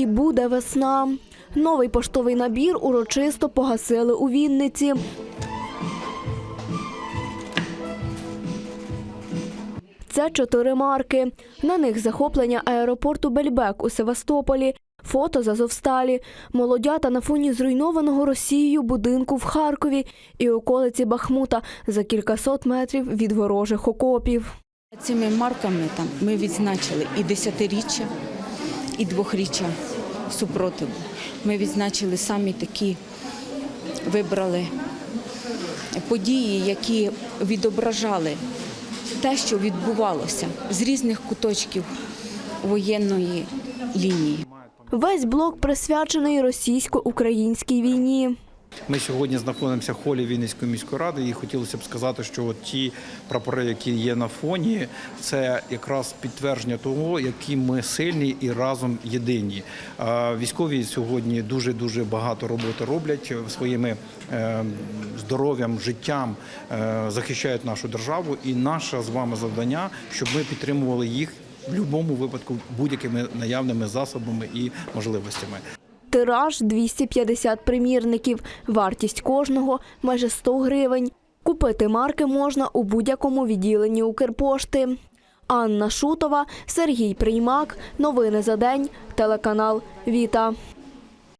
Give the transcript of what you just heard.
І буде весна. Новий поштовий набір урочисто погасили у Вінниці. Це чотири марки. На них захоплення аеропорту Бельбек у Севастополі, фото з Азовсталі, молодята на фоні зруйнованого Росією будинку в Харкові і околиці Бахмута за кількасот метрів від ворожих окопів. Цими марками там ми відзначили і десятиріччя, і двохріччя супротиву. Ми відзначили самі такі, вибрали події, які відображали те, що відбувалося з різних куточків воєнної лінії. Весь блок присвячений російсько-українській війні. Ми сьогодні знаходимося в холі Вінницької міської ради, і хотілося б сказати, що от ті прапори, які є на фоні, це якраз підтвердження того, які ми сильні і разом єдині. Військові сьогодні дуже дуже багато роботи роблять своїми е, здоров'ям, життям, е, захищають нашу державу. І наше з вами завдання, щоб ми підтримували їх в будь-якому випадку будь-якими наявними засобами і можливостями. Тираж 250 примірників, вартість кожного майже 100 гривень. Купити марки можна у будь-якому відділенні Укрпошти. Анна Шутова, Сергій Приймак. Новини за день. Телеканал Віта.